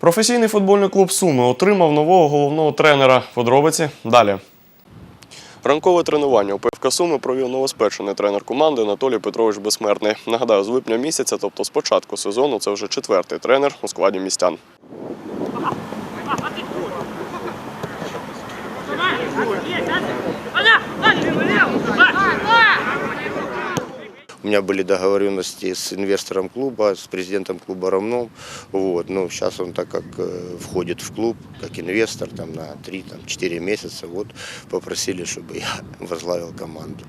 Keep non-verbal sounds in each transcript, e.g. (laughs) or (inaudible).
Професійний футбольний клуб Суми отримав нового головного тренера. Подробиці далі. Ранкове тренування у ПФК Суми провів новоспечений тренер команди Анатолій Петрович Безсмертний. Нагадаю, з липня місяця, тобто з початку сезону, це вже четвертий тренер у складі містян. У меня были договоренности с инвестором клуба, с президентом клуба равно. Вот. Но сейчас он, так как э, входит в клуб, как инвестор там, на 3-4 месяца, вот, попросили, чтобы я (laughs) возглавил команду.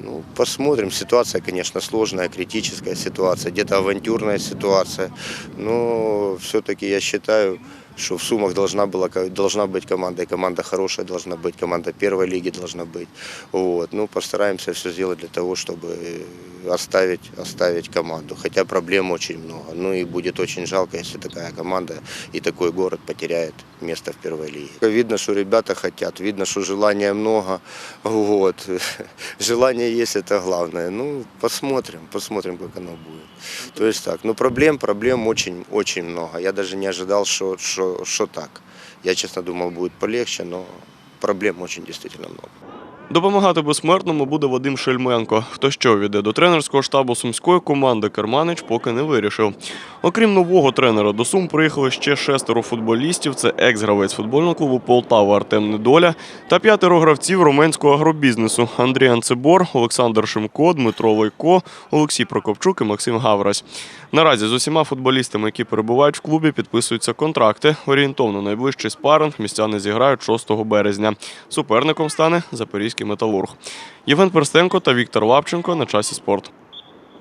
Ну, посмотрим. Ситуация, конечно, сложная, критическая ситуация, где-то авантюрная ситуация. Но все-таки я считаю, что в Сумах должна, была, ко- должна быть команда, и команда хорошая должна быть, команда первой лиги должна быть. Вот. Ну, постараемся все сделать для того, чтобы оставить, оставить команду. Хотя проблем очень много. Ну и будет очень жалко, если такая команда и такой город потеряет место в первой лиге. Видно, что ребята хотят, видно, что желания много. Вот. (laughs) Желание есть, это главное. Ну, посмотрим, посмотрим, как оно будет. То есть так, ну проблем, проблем очень, очень много. Я даже не ожидал, что, что, что так. Я, честно, думал, будет полегче, но проблем очень действительно много. Допомагати безсмертному буде Вадим Шельменко. Хто що війде до тренерського штабу сумської команди, Керманич поки не вирішив. Окрім нового тренера, до Сум приїхали ще шестеро футболістів. Це екс-гравець футбольного клубу Полтава Артем Недоля та п'ятеро гравців руменського агробізнесу Андрій Анцебор, Олександр Шимко, Дмитро Лойко, Олексій Прокопчук і Максим Гаврась. Наразі з усіма футболістами, які перебувають в клубі, підписуються контракти. Орієнтовно найближчий спаринг містяни зіграють 6 березня. Суперником стане Запорізький металург. Євген Перстенко та Віктор Лапченко на часі спорт.